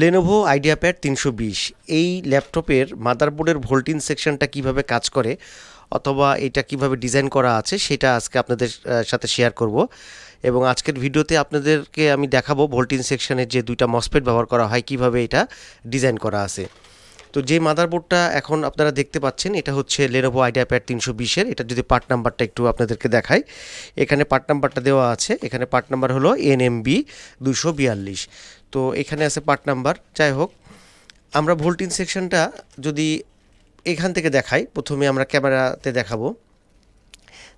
Lenovo idea pad তিনশো বিশ, এই ল্যাপটপের মাদারবোর্ডের ভোল্টিন সেকশনটা কীভাবে কাজ করে অথবা এটা কীভাবে ডিজাইন করা আছে সেটা আজকে আপনাদের সাথে শেয়ার করব। এবং আজকের ভিডিওতে আপনাদেরকে আমি দেখাবো ভোল্টিন সেকশনের যে দুইটা মসপেট ব্যবহার করা হয়, কীভাবে এটা ডিজাইন করা আছে। তো যে মাদারবোর্ডটা এখন আপনারা দেখতে পাচ্ছেন, এটা হচ্ছে লেনোভো আইডিয়া প্যাড তিনশো বিশের এটা যদি পার্ট নাম্বারটা একটু আপনাদেরকে দেখাই, এখানে পার্ট নাম্বারটা দেওয়া আছে। এখানে পার্ট নাম্বার হলো এনএমবি দুশো বিয়াল্লিশ। তো এখানে আছে পার্ট নাম্বার যাই হোক আমরা ভোল্টিন সেকশনটা যদি এখান থেকে দেখাই, প্রথমে আমরা ক্যামেরাতে দেখাবো।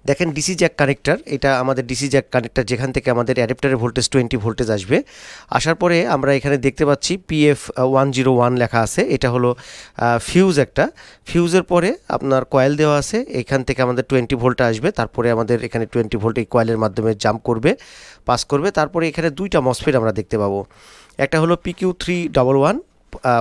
দেখেন ডিসি জ্যাক কানেক্টর এটা আমাদের ডিসি জ্যাক কানেক্টর যেখান থেকে আমাদের অ্যাডাপ্টারের ভোল্টেজ টোয়েন্টি ভোল্টেজ আসবে। আসার পরে আমরা এখানে দেখতে পাচ্ছি পিএফ ওয়ান জিরো ওয়ান লেখা আছে, এটা হলো ফিউজ একটা। ফিউজের পরে আপনার কয়েল দেওয়া আছে, এখান থেকে আমাদের টোয়েন্টি ভোল্টটা আসবে, তারপরে আমাদের এখানে টোয়েন্টি ভোল্ট এই কয়েলের মাধ্যমে জাম্প করবে পাস করবে, তারপরে এখানে দুইটা মসফেট আমরা দেখতে পাবো। একটা হলো PQ three double one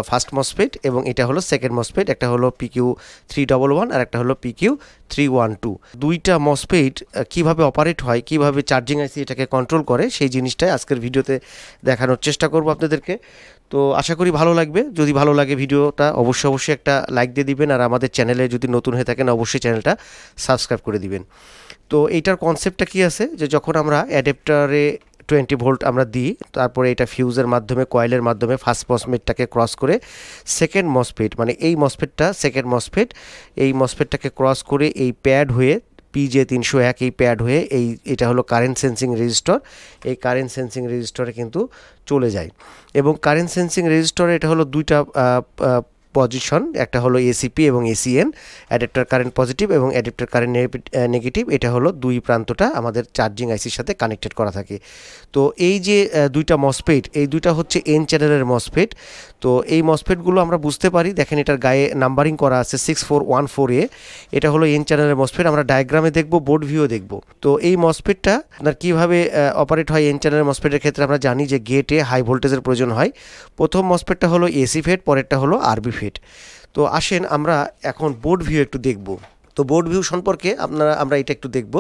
first MOSFET এবং এটা হলো সেকেন্ড মসপেট একটা হলো পিকিউ থ্রি ডবল ওয়ান আর একটা হলো পিকিউ থ্রি ওয়ান টু দুইটা মসপেট কীভাবে অপারেট হয়, কীভাবে চার্জিং আইসি এটাকে কন্ট্রোল করে, সেই জিনিসটাই আজকের ভিডিওতে দেখানোর চেষ্টা করব আপনাদেরকে। তো আশা করি ভালো লাগবে। যদি ভালো লাগে ভিডিওটা, অবশ্যই অবশ্যই একটা লাইক দিয়ে দিবেন, আর আমাদের চ্যানেলে যদি নতুন হয়ে থাকেন, অবশ্যই চ্যানেলটা সাবস্ক্রাইব করে দিবেন। তো এইটার কনসেপ্টটা কি আছে? যে যখন আমরা অ্যাডাপ্টারে টোয়েন্টি ভোল্ট আমরা দিই, তারপরে এটা ফিউজের মাধ্যমে, কয়েলের মাধ্যমে ফার্স্ট মসফেটটাকে ক্রস করে সেকেন্ড মসফেট মানে এই মসফেটটা সেকেন্ড মসফেট এই মসফেটটাকে ক্রস করে এই প্যাড হয়ে পিজে তিনশো এক, এই প্যাড হয়ে এই, এটা হলো কারেন্ট সেন্সিং রেজিস্টর এই কারেন্ট সেন্সিং রেজিস্টরে কিন্তু চলে যায়। এবং কারেন্ট সেন্সিং রেজিস্টরে এটা হলো দুইটা পজিশন একটা হলো এসিপি এবং এসিএন অ্যাডাপ্টার কারেন্ট পজিটিভ এবং অ্যাডাপ্টার কারেন্ট নেগেটিভ এটা হলো দুই প্রান্তটা আমাদের চার্জিং আইসির সাথে কানেক্টেড করা থাকে। তো এই যে দুইটা মসফেট এই দুইটা হচ্ছে এন চ্যানেলের মসফেট তো এই মসফেটগুলো আমরা বুঝতে পারি। দেখেন এটার গায়ে নাম্বারিং করা আছে six four one four A এটা হলো এন চ্যানেলের মসফেট আমরা ডায়াগ্রামে দেখব বোর্ড ভিউ দেখব। তো এই মসফেটটা আপনার কীভাবে অপারেট হয় এন চ্যানেলের মসফেটের ক্ষেত্রে আমরা জানি যে গেটে হাই ভোল্টেজের প্রয়োজন হয়। প্রথম মসফেটটা হলো এসি ফেট পরেরটা হলো আরবি ফেট তো আসেন আমরা এখন বোর্ড ভিউ একটু দেখব। তো বোর্ড ভিউ সম্পর্কে আপনারা, আমরা এটা একটু দেখব।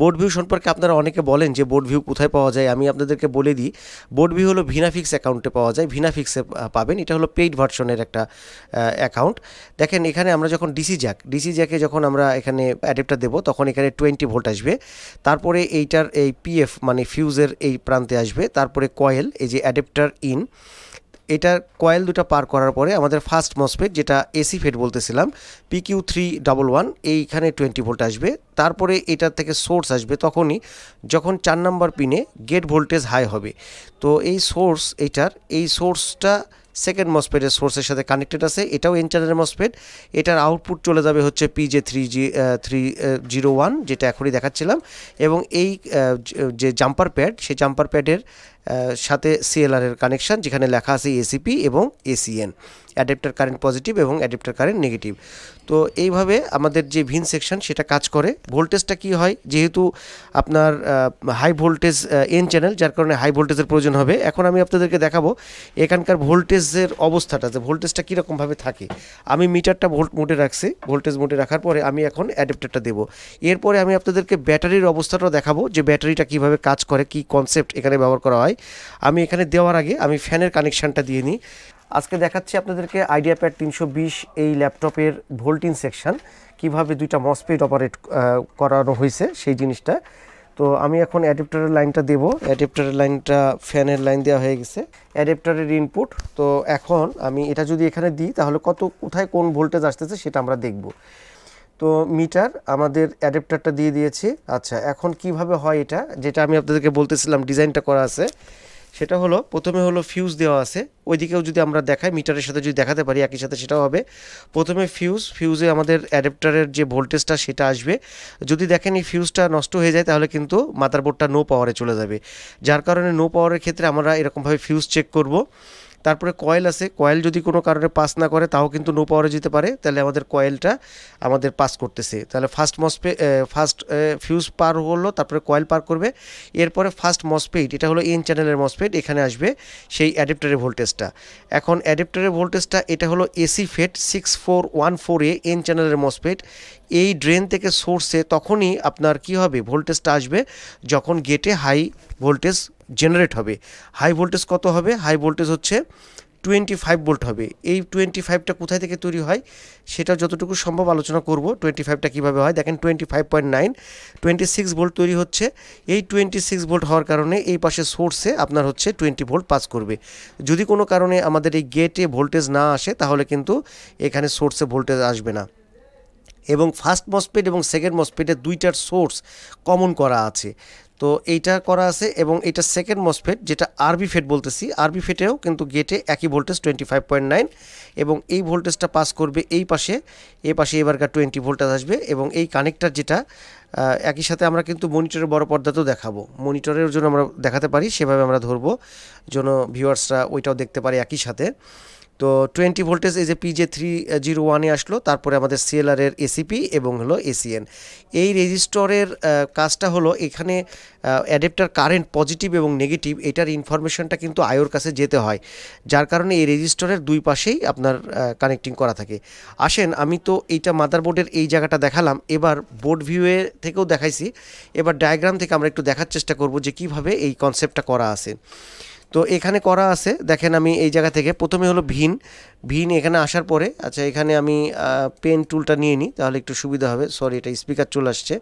বোর্ড ভিউ সম্পর্কে আপনারা অনেকে বলেন যে বোর্ড ভিউ কোথায় পাওয়া যায়, আমি আপনাদেরকে বলে দিই বোর্ড ভিউ হলো ভিনাফিক্স অ্যাকাউন্টে পাওয়া যায় ভিনাফিক্সে পাবেন। এটা হলো পেইড ভার্সনের একটা অ্যাকাউন্ট দেখেন এখানে আমরা যখন ডিসি জ্যাক ডিসি জ্যাকে যখন আমরা এখানে অ্যাডাপ্টার দেবো, তখন এখানে টোয়েন্টি ভোল্ট আসবে। তারপরে এইটার এই পিএফ মানে ফিউজের এই প্রান্তে আসবে। তারপরে কয়েল এই যে অ্যাডাপ্টার ইন এটার কয়েল দুটো পার করার পরে আমাদের ফার্স্ট মসপেট যেটা এসি ফেট বলতেছিলাম পিকিউ থ্রি ডাবল ওয়ান এইখানে টোয়েন্টি ভোল্ট আসবে। তারপরে এটার থেকে সোর্স আসবে তখনই যখন চার নাম্বার পিনে গেট ভোল্টেজ হাই হবে। তো এই সোর্স এইটার এই সোর্সটা সেকেন্ড মসপেটের সোর্সের সাথে কানেক্টেড আছে, এটাও এনচারের মসপেট এটার আউটপুট চলে যাবে হচ্ছে PJ three G three zero one যেটা এখনই দেখাচ্ছিলাম। এবং এই যে জাম্পার প্যাড সেই জাম্পার প্যাডের সাথে সিএলআর এর কানেকশন যেখানে লেখা আছে এসিপি এবং এসিএন অ্যাডাপ্টার কারেন্ট পজিটিভ এবং অ্যাডাপ্টার কারেন্ট নেগেটিভ তো এইভাবে আমাদের যে ভিন সেকশন সেটা কাজ করে। ভোল্টেজটা কি হয়? যেহেতু আপনার হাই ভোল্টেজ এন চ্যানেল যার কারণে হাই ভোল্টেজের প্রয়োজন হবে। এখন আমি আপনাদেরকে দেখাবো এখানকার ভোল্টেজের অবস্থাটা, যে ভোল্টেজটা কীরকমভাবে থাকে। আমি মিটারটা ভোল্ট মোডে রাখছি। ভোল্টেজ মোডে রাখার পরে আমি এখন অ্যাডাপ্টারটা দেবো। এরপরে আমি আপনাদেরকে ব্যাটারির অবস্থাটাও দেখাবো, যে ব্যাটারিটা কীভাবে কাজ করে, কি কনসেপ্ট এখানে ব্যবহার করা হয়। আমি এখানে দেওয়ার আগে আমি ফ্যানের কানেকশানটা দিয়ে নিই। আজকে দেখাচ্ছি আপনাদেরকে আইডিয়া প্যাড তিনশো বিশ এই ল্যাপটপের ভোল্টিন সেকশন, কীভাবে দুইটা মসপেট অপারেট করানো হয়েছে সেই জিনিসটা। তো আমি এখন অ্যাডাপ্টারের লাইনটা দেবো। অ্যাডাপ্টারের লাইনটা ফ্যানের লাইন দেওয়া হয়ে গেছে। অ্যাডাপ্টারের ইনপুট, তো এখন আমি এটা যদি এখানে দিই, তাহলে কত, কোথায় কোন ভোল্টেজ আসতেছে সেটা আমরা দেখব। তো মিটার আমাদের অ্যাডাপ্টারটা দিয়ে দিয়েছি। আচ্ছা এখন কীভাবে হয় এটা? যেটা আমি আপনাদেরকে বলতেছিলাম, ডিজাইনটা করা আছে। সেটা হলো, প্রথমে হলো ফিউজ দেওয়া আছে। ওইদিকেও যদি আমরা দেখাই, মিটারের সাথে যদি দেখাতে পারি, একই সাথে সেটাও হবে। প্রথমে ফিউজ ফিউজে আমাদের অ্যাডাপ্টারের যে ভোল্টেজটা, সেটা আসবে। যদি দেখেন এই ফিউজটা নষ্ট হয়ে যায়, তাহলে কিন্তু মাদারবোর্ডটা নো পাওয়ারে চলে যাবে। যার কারণে নো পাওয়ারের ক্ষেত্রে আমরা এরকমভাবে ফিউজ চেক করব। তারপরে কয়েল আছে। কয়েল যদি কোনো কারণে পাস না করে, তাও কিন্তু নো পাওয়ারে যেতে পারে। তাহলে আমাদের কয়েলটা আমাদের পাস করতেছে। তাহলে ফার্স্ট মসপে ফার্স্ট ফিউজ পার হলো, তারপরে কয়েল পার করবে। এরপরে ফার্স্ট মসপেট এটা হলো এন চ্যানেলের মসপেট এখানে আসবে সেই অ্যাডাপ্টারের ভোল্টেজটা এখন অ্যাডাপ্টারের ভোল্টেজটা এটা হলো AC FET six four one four A N চ্যানেলের মসপেট এই ড্রেন থেকে সোর্সে তখনই আপনার কি হবে? ভোল্টেজটা আসবে যখন গেটে হাই ভোল্টেজ জেনারেট হবে। হাই ভোল্টেজ কত হবে? হাই ভোল্টেজ হচ্ছে টোয়েন্টি ফাইভ ভোল্ট হবে। এই টোয়েন্টি ফাইভটা কোথায় থেকে তৈরি হয়? সেটা যতটুকু সম্ভব আলোচনা করব। টোয়েন্টি ফাইভটা কীভাবে হয়? দেখেন twenty five point nine twenty six volt তৈরি হচ্ছে। এই টোয়েন্টি সিক্স ভোল্ট হওয়ার কারণে এই পাশে সোর্সে আপনার হচ্ছে টোয়েন্টি ভোল্ট পাস করবে। যদি কোনো কারণে আমাদের এই গেটে ভোল্টেজ না আসে, তাহলে কিন্তু এখানে সোর্সে ভোল্টেজ আসবে না। এবং ফার্স্ট মসপেড এবং সেকেন্ড মসপেডের দুইটার সোর্স কমন করা আছে। তো এইটা করা আছে এবং এটা সেকেন্ড মসফেট যেটা আরবি ফেট বলতেছি আরবি ফেটেও কিন্তু গেটে একই voltage twenty five point nine এবং এই ভোল্টেজটা পাস করবে এই পাশে এই পাশে এবারকার টোয়েন্টি ভোল্টেজ আসবে এবং এই কানেক্টার যেটা একই সাথে আমরা কিন্তু মনিটরের বড় পর্দাতেও দেখাবো। মনিটরের জন্য আমরা দেখাতে পারি, সেভাবে আমরা ধরবো, যেন ভিউয়ার্সরা ওইটাও দেখতে পারে একই সাথে। তো টোয়েন্টি ভোল্টেজ এই যে পিজে থ্রি জিরো ওয়ানে আসলো, তারপরে আমাদের সিএলআরের এসিপি এবং হলো এসিএন এই রেজিস্টরের কাজটা হলো এখানে অ্যাডাপ্টার কারেন্ট পজিটিভ এবং নেগেটিভ এটার ইনফরমেশনটা কিন্তু আয়োর কাছে যেতে হয়। যার কারণে এই রেজিস্টরের দুই পাশেই আপনার কানেক্টিং করা থাকে। আসেন, আমি তো এইটা মাদারবোর্ডের এই জায়গাটা দেখালাম। এবার বোর্ড ভিউয়ে থেকেও দেখাইছি। এবার ডায়াগ্রাম থেকে আমরা একটু দেখার চেষ্টা করব যে কীভাবে এই কনসেপ্টটা করা আছে। তো এখানে করা আছে, দেখেন আমি এই জায়গা থেকে, প্রথমে হলো ভিন ভিন এখানে আসার পরে আচ্ছা এখানে আমি পেন টুলটা নিয়ে নিই তাহলে একটু সুবিধা হবে সরি এটা স্পিকার চলে আসছে,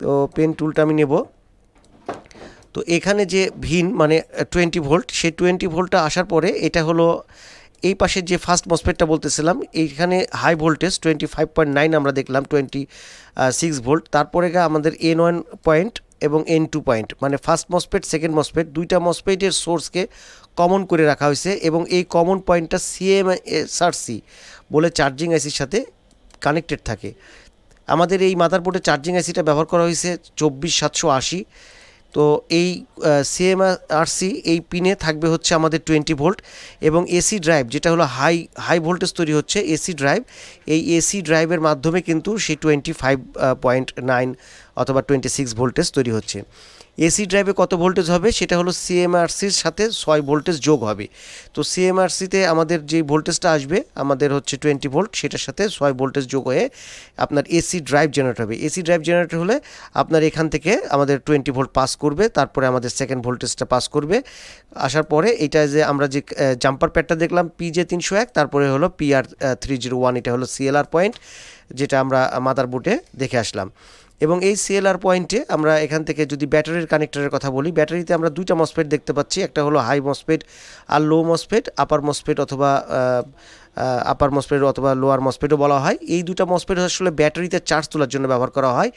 তো পেন টুলটা আমি নেব। তো এখানে যে ভিন মানে টোয়েন্টি ভোল্ট সেই টোয়েন্টি ভোল্টটা আসার পরে, এটা হলো এই পাশের যে ফার্স্ট মসফেটটা বলতেছিলাম, এইখানে high voltage twenty five point nine আমরা দেখলাম টোয়েন্টি সিক্স ভোল্ট তারপরে আমাদের এন ওয়ান পয়েন্ট এবং এন টু পয়েন্ট মানে ফার্স্ট মসপেট সেকেন্ড মসপেট দুইটা মসপেটের সোর্সকে কমন করে রাখা হয়েছে এবং এই কমন পয়েন্টটা সিএম সি বলে চার্জিং আইসির সাথে কানেক্টেড থাকে। আমাদের এই মাদারবোর্ডে চার্জিং আইসিটা ব্যবহার করা হয়েছে চব্বিশ সাতশো আশি। তো এই সিএমআরসি এই পিনে থাকবে হচ্ছে আমাদের টোয়েন্টি ভোল্ট এবং এসি ড্রাইভ যেটা হলো হাই হাই ভোল্টেজ তৈরি হচ্ছে এসি ড্রাইভ এই এসি ড্রাইভের মাধ্যমে কিন্তু সেই টোয়েন্টি ফাইভ পয়েন্ট নাইন অথবা টোয়েন্টি সিক্স ভোল্টেজ তৈরি হচ্ছে। এসি ড্রাইভে কত ভোল্টেজ হবে? সেটা হলো সিএমআরসির সাথে ছয় ভোল্টেজ যোগ হবে। তো সিএমআরসিতে আমাদের যে ভোল্টেজটা আসবে, আমাদের হচ্ছে টোয়েন্টি ভোল্ট, সেটার সাথে ছয় ভোল্টেজ যোগ হয়ে আপনার এসি ড্রাইভ জেনারেট হবে। এসি ড্রাইভ জেনারেট হলে আপনার এখান থেকে আমাদের টোয়েন্টি ভোল্ট পাস করবে, তারপরে আমাদের সেকেন্ড ভোল্টেজটা পাস করবে। আসার পরে এটা যে আমরা যে জাম্পার প্যাডটা দেখলাম, পিজে তিনশো এক, তারপরে হলো পিআর থ্রি জিরো ওয়ান, এটা হলো সিএলআর পয়েন্ট, যেটা আমরা মাদারবোর্ডে দেখে আসলাম। এবং এই সিএলআর পয়েন্টে আমরা এখান থেকে যদি ব্যাটারির কানেক্টরের কথা বলি, ব্যাটারিতে আমরা দুইটা মসপেট দেখতে পাচ্ছি। একটা হলো হাই মসপেট আর লো মসপেট আপার মসপেট অথবা আপার মসপেট অথবা লোয়ার মসপেটও বলা হয়। এই দুটা মসপেট আসলে ব্যাটারিতে চার্জ তোলার জন্য ব্যবহার করা হয়।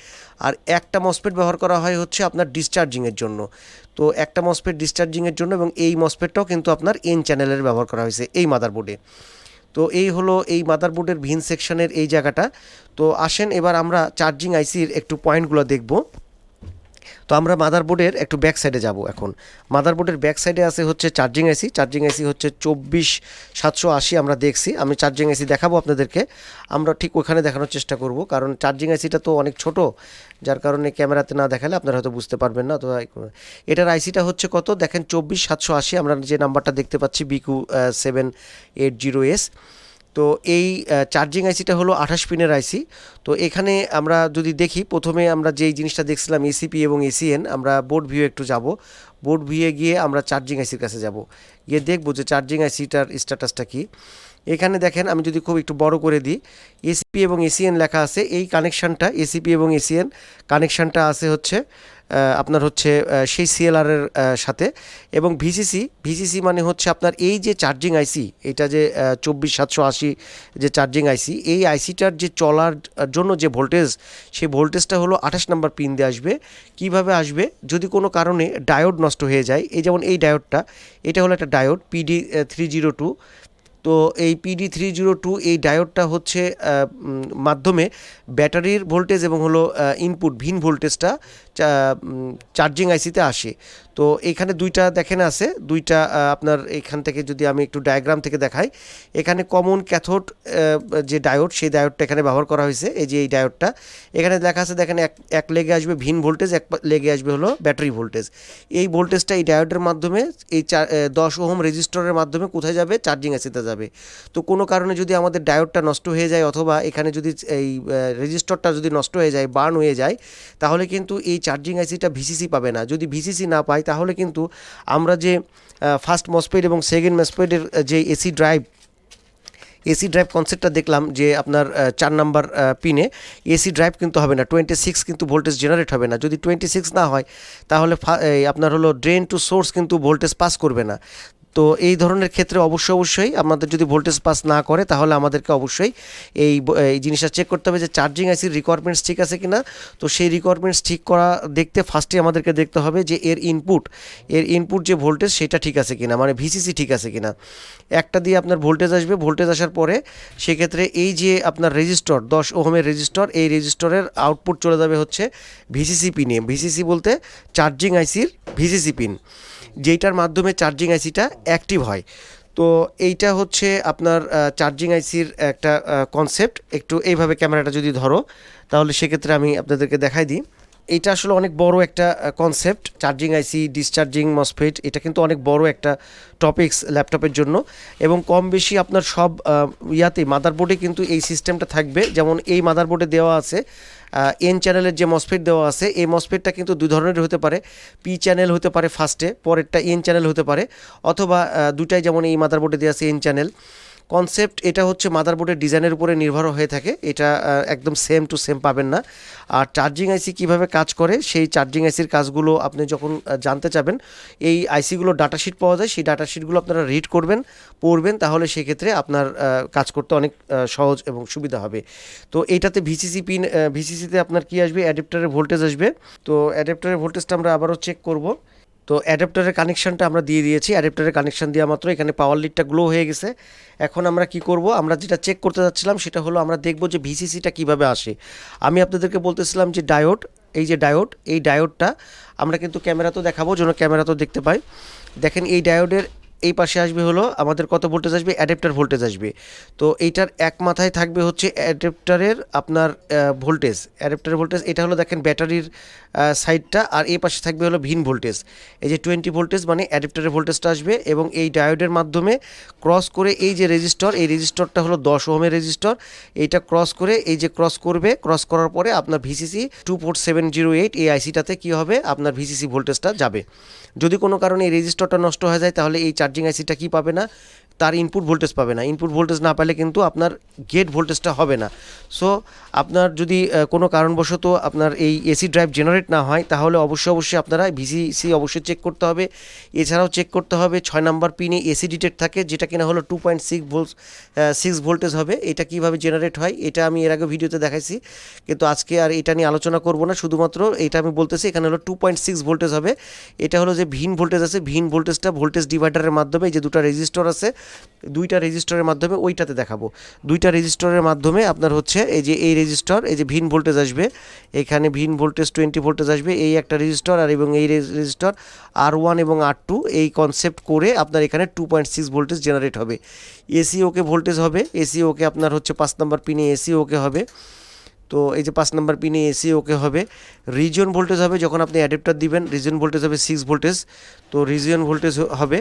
আর একটা মসপেট ব্যবহার করা হয় হচ্ছে আপনার ডিসচার্জিংয়ের জন্য। তো একটা মসপেট ডিসচার্জিংয়ের জন্য এবং এই মসপেটটাও কিন্তু আপনার এন চ্যানেলের ব্যবহার করা হয়েছে এই মাদারবোর্ডে তো এই হলো এই মাদারবোর্ডের ভিন সেকশনের এই জায়গাটা। তো আসেন, এবার আমরা চার্জিং আইসির একটু পয়েন্টগুলো দেখব। তো আমরা মাদারবোর্ডের একটু ব্যাক সাইডে যাব এখন। মাদারবোর্ডের ব্যাক সাইডে আছে হচ্ছে চার্জিং আইসি চার্জিং আইসি হচ্ছে চব্বিশ সাতশো আশি আমরা দেখছি। আমি চার্জিং আইসি দেখাবো আপনাদেরকে। আমরা ঠিক ওখানে দেখানোর চেষ্টা করব, কারণ চার্জিং আইসিটা তো অনেক ছোট, যার কারণে ক্যামেরাতে না দেখালে আপনারা হয়তো বুঝতে পারবেন না। তো এটার আইসিটা হচ্ছে কত? দেখেন চব্বিশ সাতশো আশি, আমরা যে নাম্বারটা দেখতে পাচ্ছি বিকু সেভেন এইট জিরো এস তো এই চার্জিং আইসিটা হলো আঠাশ পিনের আইসি তো এখানে আমরা যদি দেখি, প্রথমে আমরা যেই জিনিসটা দেখছিলাম এসিপি এবং এসিএন আমরা বোর্ড ভিউ একটু যাব। বোর্ড ভিউয়ে গিয়ে আমরা চার্জিং আইসির কাছে যাব। গিয়ে দেখব যে চার্জিং আইসিটার স্ট্যাটাসটা কী। এখানে দেখেন, আমি যদি খুব একটু বড় করে দিই এসিপি এবং এসিএন লেখা আছে। এই কানেকশানটা এসিপি এবং এসিএন কানেকশানটা আছে হচ্ছে আপনার হচ্ছে সেই সিএলআরের সাথে। এবং ভিসিসি ভিসিসি মানে হচ্ছে আপনার এই যে চার্জিং আইসি এটা যে চব্বিশ সাতশো আশি যে চার্জিং আইসি এই আইসিটার যে চলার জন্য যে ভোল্টেজ সেই ভোল্টেজটা হলো আঠাশ নাম্বার পিন দিয়ে আসবে। কীভাবে আসবে? যদি কোনো কারণে ডায়োড নষ্ট হয়ে যায়, এই যেমন এই ডায়োডটা এটা হলো একটা diode PD three zero two তো এই পিডি থ্রি জিরো টু এই ডায়োডটা হচ্ছে মাধ্যমে ব্যাটারির ভোল্টেজ এবং হলো ইনপুট ভিন ভোল্টেজটা চার্জিং আইসিতে আসে। তো এখানে দুইটা দেখেন আছে, দুইটা আপনার এখান থেকে যদি আমি একটু ডায়াগ্রাম থেকে দেখাই, এখানে কমন ক্যাথোড যে ডায়োড সেই ডায়োডটা এখানে ব্যবহার করা হয়েছে, এই যে এই ডায়োডটা এখানে দেখা আছে, দেখেন এক এক লেগে আসবে ভিন ভোল্টেজ এক লেগে আসবে হলো ব্যাটারি ভোল্টেজ এই ভোল্টেজটা এই ডায়োডের মাধ্যমে, এই চার দশ ওহম রেজিস্টরের মাধ্যমে কোথায় যাবে? চার্জিং আইসিতে যাবে। তো কোনো কারণে যদি আমাদের ডায়োডটা নষ্ট হয়ে যায়, অথবা এখানে যদি এই রেজিস্টরটা যদি নষ্ট হয়ে যায় বার্ন হয়ে যায়, তাহলে কিন্তু এই চার্জিং আইসিটা ভিসিসি পাবে না। যদি ভিসিসি না পাই তাহলে কিন্তু আমরা যে ফার্স্ট মসপেড এবং সেকেন্ড মসপেডের যে এসি ড্রাইভ এসি ড্রাইভ কনসেপ্টটা দেখলাম যে আপনার চার নাম্বার পিনে এসি ড্রাইভ কিন্তু হবে না। টোয়েন্টি সিক্স কিন্তু ভোল্টেজ জেনারেট হবে না। যদি টোয়েন্টি সিক্স না হয়, তাহলে আপনার হলো ড্রেন টু সোর্স কিন্তু ভোল্টেজ পাস করবে না। তো এই ধরনের ক্ষেত্রে অবশ্যই অবশ্যই আমাদের যদি ভোল্টেজ পাস না করে, তাহলে আমাদেরকে অবশ্যই এই এই জিনিসটা চেক করতে হবে যে চার্জিং আইসির রিকোয়ারমেন্টস ঠিক আছে কি না তো সেই রিকোয়ারমেন্টস ঠিক করা দেখতে ফার্স্টে আমাদেরকে দেখতে হবে যে এর ইনপুট এর ইনপুট যে ভোল্টেজ সেটা ঠিক আছে কি না মানে ভিসিসি ঠিক আছে কিনা। একটা দিয়ে আপনার ভোল্টেজ আসবে, ভোল্টেজ আসার পরে সেক্ষেত্রে এই যে আপনার রেজিস্টর দশ ওহমের রেজিস্টর এই রেজিস্টরের আউটপুট চলে যাবে হচ্ছে ভিসিসি পিনে ভিসিসি বলতে চার্জিং আইসির ভিসিসি পিন যেইটার মাধ্যমে চার্জিং আইসিটা অ্যাক্টিভ হয়। তো এইটা হচ্ছে আপনার চার্জিং আইসির একটা কনসেপ্ট একটু এইভাবে ক্যামেরাটা যদি ধরো, তাহলে সেক্ষেত্রে আমি আপনাদেরকে দেখাই দিই। এটা আসলে অনেক বড় একটা concept charging IC discharging MOSFET এটা কিন্তু অনেক বড় একটা টপিকস ল্যাপটপের জন্য। এবং কম বেশি আপনার সব ইয়াতে মাদারবোর্ডে কিন্তু এই সিস্টেমটা থাকবে। যেমন এই মাদারবোর্ডে দেওয়া আছে এন চ্যানেলের যে মসফেট দেওয়া আছে, এই মসফেটটা কিন্তু দুই ধরনের হতে পারে। পি চ্যানেল হতে পারে ফার্স্টে পরেরটা এন চ্যানেল হতে পারে। অথবা দুটাই যেমন এই মাদারবোর্ডে দেওয়া আছে এন চ্যানেল কনসেপ্ট এটা হচ্ছে মাদারবোর্ডের ডিজাইনের উপরে নির্ভর হয়ে থাকে। এটা একদম সেম টু সেম পাবেন না। আর চার্জিং আইসি কীভাবে কাজ করে, সেই চার্জিং আইসির কাজগুলো আপনি যখন জানতে চাবেন, এই আইসিগুলো ডাটাশিট পাওয়া যায়, সেই ডাটাশিটগুলো আপনারা রিড করবেন, পড়বেন, তাহলে সেক্ষেত্রে আপনার কাজ করতে অনেক সহজ এবং সুবিধা হবে। তো এইটাতে ভিসিসি পিন ভিসিসিতে আপনার কি আসবে? অ্যাডাপ্টারের ভোল্টেজ আসবে। তো অ্যাডাপ্টারের ভোল্টেজটা আমরা আবারও চেক করব। তো অ্যাডাপ্টারের কানেকশানটা আমরা দিয়ে দিয়েছি। অ্যাডাপ্টারের কানেকশান দেওয়া মাত্র এখানে পাওয়ার লিডটা গ্লো হয়ে গেছে। এখন আমরা কি করব? আমরা যেটা চেক করতে যাচ্ছিলাম সেটা হলো আমরা দেখব যে ভিসিসিটা কীভাবে আসে। আমি আপনাদেরকে বলতেছিলাম যে ডায়োড এই যে ডায়োড এই ডায়োডটা আমরা কিন্তু ক্যামেরা তো দেখাবো, যেন ক্যামেরা তো দেখতে পাই। দেখেন এই ডায়োডের এই পাশে আসবে হলো আমাদের কত ভোল্টেজ আসবে? অ্যাডাপ্টার ভোল্টেজ আসবে। তো এইটার এক মাথায় থাকবে হচ্ছে অ্যাডাপ্টারের আপনার ভোল্টেজ অ্যাডাপ্টারের ভোল্টেজ এটা হলো দেখেন ব্যাটারির সাইডটা আর এই পাশে থাকবে হলো ভিন ভোল্টেজ এই যে টোয়েন্টি ভোল্টেজ মানে অ্যাডাপ্টারের ভোল্টেজটা আসবে এবং এই ডায়োডের মাধ্যমে ক্রস করে এই যে রেজিস্টর এই রেজিস্টরটা হলো দশ ওহমের রেজিস্টর এইটা ক্রস করে এই যে ক্রস করবে ক্রস করার পরে আপনার VCC two four seven zero eight এই আইসিটাতে কী হবে? আপনার ভিসিসি ভোল্টেজটা যাবে। যদি কোনো কারণে এই রেজিস্টরটা নষ্ট হয়ে যায়, তাহলে এই চার্জিং আইসিটা কি পাবে না, তার ইনপুট ভোল্টেজ পাবে না। ইনপুট ভোল্টেজ না পেলে কিন্তু আপনার গেট ভোল্টেজটা হবে না। সো আপনার যদি কোনো কারণবশত আপনার এই এসি ড্রাইভ জেনারেট না হয়, তাহলে অবশ্যই অবশ্যই আপনারা ভিসিসি অবশ্যই চেক করতে হবে। এছাড়াও চেক করতে হবে ছয় নাম্বার পিনে এসি ডিটেক্ট থাকে, যেটা কিনা হলো two point six volt six voltage হবে। এটা কীভাবে জেনারেট হয়, এটা আমি এর আগে ভিডিওতে দেখাইছি। কিন্তু আজকে আর এটা নিয়ে আলোচনা করব না, শুধুমাত্র এটা আমি বলতেছি, এখানে হলো টু পয়েন্ট সিক্স ভোল্টেজ হবে। এটা হলো যে ভিন ভোল্টেজ আছে, ভিন ভোল্টেজটা ভোল্টেজ ডিভাইডারের মাধ্যমে যে দুটো রেজিস্টর আছে, দুইটা রেজিস্টরের মাধ্যমে ওইটাতে দেখাবো। দুইটা রেজিস্টরের মাধ্যমে আপনার হচ্ছে এই যে এই রেজিস্টর, এই যে ভিন ভোল্টেজ আসবে, এখানে ভিন ভোল্টেজ টোয়েন্টি ভোল্টেজ আসবে, এই একটা রেজিস্টর আর এবং এই রেজিস্টর আর ওয়ান এবং আর টু এই কনসেপ্ট করে আপনার এখানে two point six voltage generate হবে। এসি ওকে ভোল্টেজ হবে এসি ওকে আপনার হচ্ছে পাঁচ নম্বর পিনে এসি ওকে হবে। তো এই যে পাঁচ নাম্বার পিনে এসি ওকে হবে। রিজিয়ন ভোল্টেজ হবে যখন আপনি অ্যাডাপ্টার দিবেন রিজিয়ন ভোল্টেজ হবে সিক্স ভোল্টেজ তো রিজিয়ন ভোল্টেজ হবে।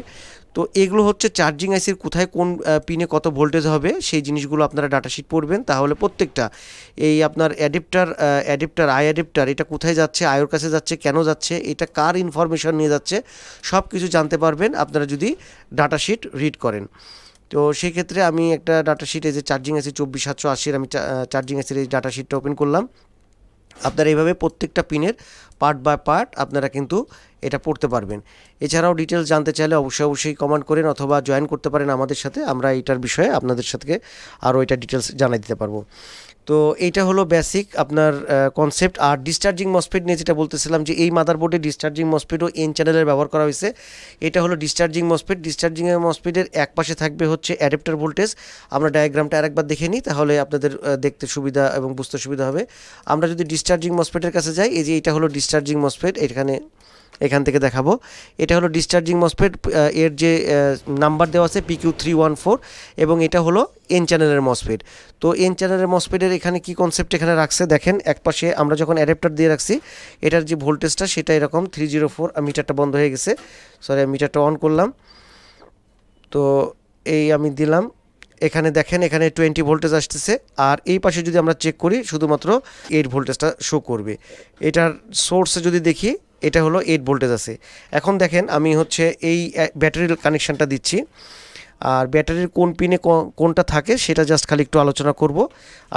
তো এগুলো হচ্ছে চার্জিং আইসির কোথায় কোন পিনে কত ভোল্টেজ হবে, সেই জিনিসগুলো আপনারা ডাটাশিট পড়বেন। তাহলে প্রত্যেকটা, এই আপনার অ্যাডেপ্টার অ্যাডাপ্টার আই অ্যাডেপ্টার এটা কোথায় যাচ্ছে আয়োর কাছে যাচ্ছে, কেন যাচ্ছে, এটা কার ইনফরমেশন নিয়ে যাচ্ছে সব কিছু জানতে পারবেন। আপনারা যদি ডাটাশিট রিড করেন। তো সেই ক্ষেত্রে আমি একটা ডাটা শিটে যে চার্জিং আছে চব্বিশ সাতশো আশির, আমি চার্জিং আছে, এই ডাটা শিটটা ওপেন করলাম। আপনারা এইভাবে প্রত্যেকটা পিনের পার্ট বাই পার্ট আপনারা কিন্তু এটা পড়তে পারবেন। এছাড়াও ডিটেলস জানতে চাইলে অবশ্যই অবশ্যই কমেন্ট করেন অথবা জয়েন করতে পারেন আমাদের সাথে, আমরা এটার বিষয়ে আপনাদের সাথে আরও এটা ডিটেলস জানাই দিতে পারব। তো এইটা হলো বেসিক আপনার কনসেপ্ট আর ডিসচার্জিং মসফেট নিয়ে যেটা বলতেছিলাম যে এই মাদারবোর্ডে ডিসচার্জিং মসফেটও এন চ্যানেলের ব্যবহার করা হয়েছে। এটা হলো ডিসচার্জিং মসফেট ডিসচার্জিং মসফেটের এক পাশে থাকবে হচ্ছে অ্যাডাপ্টার ভোল্টেজ আমরা ডায়াগ্রামটা আরেকবার দেখে নিই, তাহলে আপনাদের দেখতে সুবিধা এবং বুঝতে সুবিধা হবে। আমরা যদি ডিসচার্জিং মসফেটের কাছে যাই, এই যে এটা হলো ডিসচার্জিং মসফেট এখানে, এখান থেকে দেখাবো। এটা হলো ডিসচার্জিং মসফেট এর যে নাম্বার দেওয়া আছে পিকিউ থ্রি ওয়ান ফোর এবং এটা হলো এন চ্যানেলের মসফেট তো এন চ্যানেলের মসফেটের এখানে কি কনসেপ্ট এখানে রাখছে, দেখেন, এক পাশে আমরা যখন অ্যাডাপ্টার দিয়ে রাখছি, এটার যে ভোল্টেজটা সেটা এরকম থ্রি জিরো ফোর মিটারটা বন্ধ হয়ে গেছে। সরি মিটারটা অন করলাম। তো এই আমি দিলাম। এখানে দেখেন, এখানে টোয়েন্টি ভোল্টেজ আসতেছে। আর এই পাশে যদি আমরা চেক করি, শুধুমাত্র এইট ভোল্টেজটা শো করবে। এটার সোর্সে যদি দেখি, এটা হলো এইট ভোল্টেজ আছে। এখন দেখেন, আমি হচ্ছে এই ব্যাটারির কানেকশানটা দিচ্ছি। আর ব্যাটারির কোন পিনে কোনটা থাকে সেটা জাস্ট খালি একটু আলোচনা করব।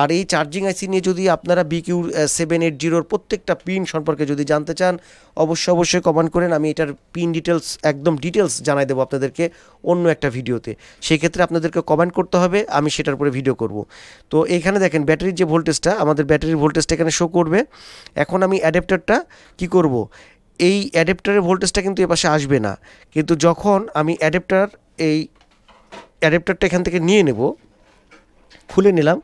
আর এই চার্জিং আইসি নিয়ে যদি আপনারা বিকিউ সেভেন এইট জিরোর প্রত্যেকটা পিন সম্পর্কে যদি জানতে চান, অবশ্যই অবশ্যই কমেন্ট করেন, আমি এটার পিন ডিটেলস একদম ডিটেলস জানাই দেবো আপনাদেরকে অন্য একটা ভিডিওতে। সেই ক্ষেত্রে আপনাদেরকে কমেন্ট করতে হবে, আমি সেটার উপরে ভিডিও করব। তো এখানে দেখেন, ব্যাটারির যে ভোল্টেজটা আমাদের ব্যাটারির ভোল্টেজটা এখানে শো করবে। এখন আমি অ্যাডাপ্টারটা কি করব? এই অ্যাডাপ্টারের ভোল্টেজটা কিন্তু এপাশে আসবে না। কিন্তু যখন আমি অ্যাডাপ্টার এই অ্যাডাপ্টারটা এখান থেকে নিয়ে নেব। খুলে নিলাম।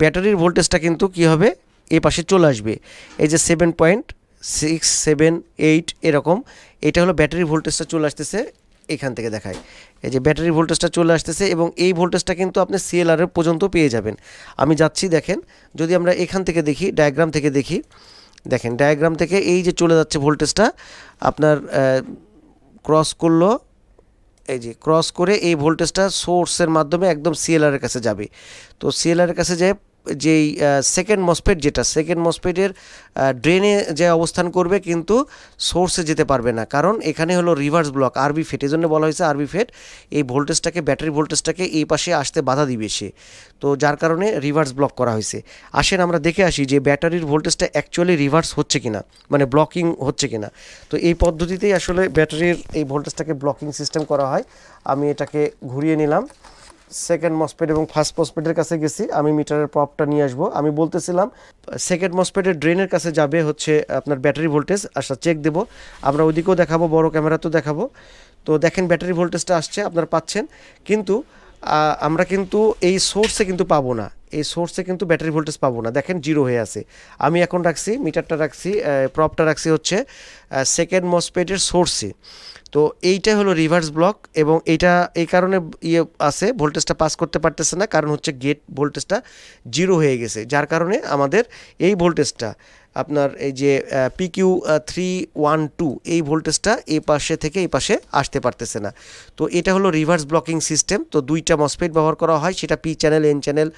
ব্যাটারির ভোল্টেজটা কিন্তু কি হবে? এ পাশে চলে আসবে। এই যে seven point six seven eight এরকম, এটা হলো ব্যাটারি ভোল্টেজটা চলে আসতেছে এখান থেকে দেখায়। এই যে ব্যাটারি ভোল্টেজটা চলে আসতেছে এবং এই ভোল্টেজটা কিন্তু আপনি সিএলআর পর্যন্ত পেয়ে যাবেন। আমি যাচ্ছি, দেখেন, যদি আমরা এখান থেকে দেখি ডায়াগ্রাম থেকে দেখি, দেখেন ডায়াগ্রাম থেকে এই যে চলে যাচ্ছে ভোল্টেজটা, আপনার ক্রস করল এই যে ক্রস করে এই ভোল্টেজটা সোর্সের মাধ্যমে একদম সিএলআরের কাছে যাবে। তো সিএলআরের কাছে যে যেই সেকেন্ড মসপেট যেটা সেকেন্ড মসপেটের ড্রেনে যে অবস্থান করবে কিন্তু সোর্সে যেতে পারবে না। কারণ এখানে হলো রিভার্স ব্লক আরবি ফেট এই জন্য বলা হয়েছে আরবি ফেট এই ভোল্টেজটাকে ব্যাটারি ভোল্টেজটাকে এই পাশে আসতে বাধা দিবে সে। তো যার কারণে রিভার্স ব্লক করা হয়েছে। আসেন আমরা দেখে আসি যে ব্যাটারির ভোল্টেজটা অ্যাকচুয়ালি রিভার্স হচ্ছে কিনা মানে ব্লকিং হচ্ছে কিনা। তো এই পদ্ধতিতেই আসলে ব্যাটারির এই ভোল্টেজটাকে ব্লকিং সিস্টেম করা হয়। আমি এটাকে ঘুরিয়ে নিলাম। সেকেন্ড মসপেট এবং ফার্স্ট মসপেটের কাছে গেছি, আমি মিটারের প্রপটা নিয়ে আসব। আমি বলতেছিলাম সেকেন্ড মসপেটের ড্রেনের কাছে যাবে হচ্ছে আপনার ব্যাটারি ভোল্টেজ আচ্ছা চেক দেবো। আমরা ওইদিকেও দেখাবো, বড় ক্যামেরাতেও দেখাবো। তো দেখেন ব্যাটারি ভোল্টেজটা আসছে, আপনারা পাচ্ছেন। কিন্তু আমরা কিন্তু এই সোর্সে কিন্তু পাবো না। এই সোর্সে কিন্তু ব্যাটারি ভোল্টেজ পাবো না। দেখেন জিরো হয়ে আছে। আমি এখন রাখছি মিটারটা রাখছি প্রপটা রাখছি হচ্ছে সেকেন্ড মসপেডের সোর্সে তো এইটা হলো রিভার্স ব্লক এবং এইটা, এই কারণে ইয়ে আছে ভোল্টেজটা পাস করতে পারতেছে না, কারণ হচ্ছে গেট ভোল্টেজটা জিরো হয়ে গেছে। যার কারণে আমাদের এই ভোল্টেজটা আপনার এই যে পিকিউ থ্রি ওয়ান টু এই ভোল্টেজটা এই পাশে থেকে এই পাশে আসতে পারতেছে না। তো এটা হলো রিভার্স ব্লকিং সিস্টেম তো দুইটা মসপেট ব্যবহার করা হয়, সেটা পি চ্যানেল এন চ্যানেল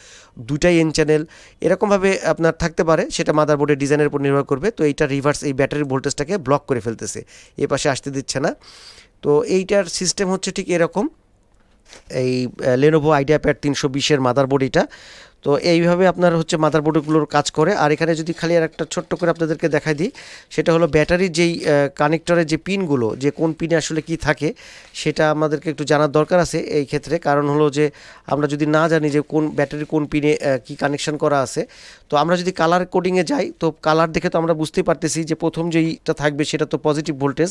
দুইটাই এন চ্যানেল এরকমভাবে আপনার থাকতে পারে, সেটা মাদারবোর্ডের ডিজাইনের উপর নির্ভর করবে, তো এইটা রিভার্স এই ব্যাটারি ভোল্টেজটাকে ব্লক করে ফেলতেছে, এ পাশে আসতে দিচ্ছে না। তো এইটার সিস্টেম হচ্ছে ঠিক এরকম, এই লেনোভো আইডিয়া প্যাড তিনশো বিশের মাদারবোর্ড এটা। তো এইভাবে আপনার হচ্ছে মাদার বোর্ডগুলোর কাজ করে। আর এখানে যদি খালি আর একটা ছোট্ট করে আপনাদেরকে দেখাই দিই, সেটা হলো ব্যাটারির যেই কানেক্টরের যে পিনগুলো যে কোন পিনে আসলে কি থাকে, সেটা আমাদেরকে একটু জানার দরকার আছে এই ক্ষেত্রে। কারণ হলো যে আমরা যদি না জানি যে কোন ব্যাটারির কোন পিনে কি কানেকশন করা আছে, তো আমরা যদি কালার কোডিংয়ে যাই, তো কালার দেখে তো আমরা বুঝতেই পারতেছি যে প্রথম যেইটা থাকবে সেটা তো পজিটিভ ভোল্টেজ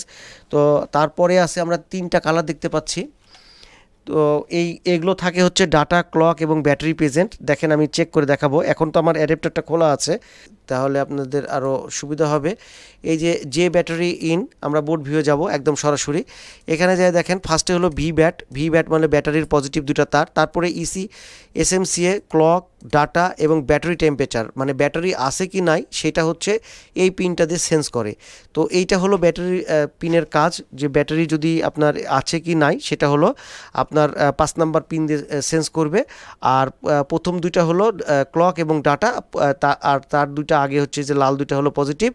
তো তারপরে আছে আমরা তিনটা কালার দেখতে পাচ্ছি। তো এই, এগুলো থাকে হচ্ছে ডাটা ক্লক এবং ব্যাটারি প্রেজেন্ট দেখেন আমি চেক করে দেখাবো। এখন তো আমার অ্যাডেপ্টারটা খোলা আছে। তাহলে আপনাদের আরও সুবিধা হবে। এই যে যে ব্যাটারি ইন, আমরা বোর্ড ভিউ যাব একদম সরাসরি। এখানে যাই দেখেন ফার্স্টে হলো ভি ব্যাট ভি ব্যাট মানে ব্যাটারির পজিটিভ দুটো তার। তারপরে ইসি এসএমসিএ ক্লক ডাটা এবং ব্যাটারি টেম্পারেচার মানে ব্যাটারি আছে কি নাই, সেটা হচ্ছে এই পিনটা দিয়ে সেন্স করে। তো এইটা হলো ব্যাটারি পিনের কাজ। যে ব্যাটারি যদি আপনার আছে কি নাই, সেটা হলো আপনার পাঁচ নাম্বার পিন দিয়ে সেন্স করবে। আর প্রথম দুইটা হলো ক্লক এবং ডাটা আর তার দুইটা আগে হচ্ছে যে লাল দুইটা হলো পজিটিভ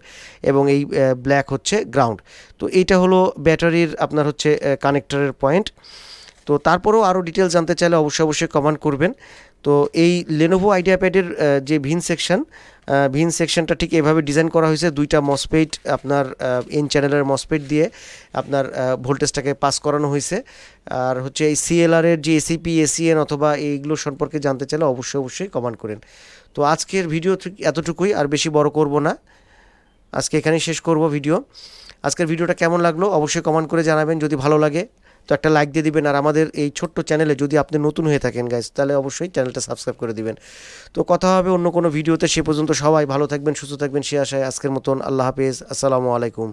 এবং এই ব্ল্যাক হচ্ছে গ্রাউন্ড তো এইটা হলো ব্যাটারির আপনার হচ্ছে কানেক্টরের পয়েন্ট তো তারপরেও আরও ডিটেলস জানতে চাইলে অবশ্যই অবশ্যই কমেন্ট করবেন। তো এই লেনোভো আইডিয়া প্যাডের যে ভিন সেকশন ভিন সেকশনটা ঠিক এভাবে ডিজাইন করা হয়েছে। দুইটা মসপেট আপনার এন চ্যানেলের মসপেট দিয়ে আপনার ভোল্টেজটাকে পাস করানো হয়েছে। আর হচ্ছে এই সিএলআরের যে এসিপি এসিএন অথবা এইগুলো সম্পর্কে জানতে চাইলে অবশ্যই অবশ্যই কমেন্ট করেন। তো আজকের ভিডিও এতটুকুই, আর বেশি বড় করব না। আজকে এখানেই শেষ করব ভিডিও। আজকের ভিডিওটা কেমন লাগল অবশ্যই কমেন্ট করে জানাবেন। যদি ভালো লাগে তো একটা লাইক দিয়ে দিবেন। আর আমাদের এই ছোট্ট চ্যানেলে যদি আপনি নতুন হয়ে থাকেন গাইজ তাহলে অবশ্যই চ্যানেলটা সাবস্ক্রাইব করে দিবেন। তো কথা হবে অন্য কোনো ভিডিওতে সে পর্যন্ত সবাই ভালো থাকবেন, সুস্থ থাকবেন, সে আশায় আজকের মতন। আল্লাহ হাফেজ। আসসালামু আলাইকুম।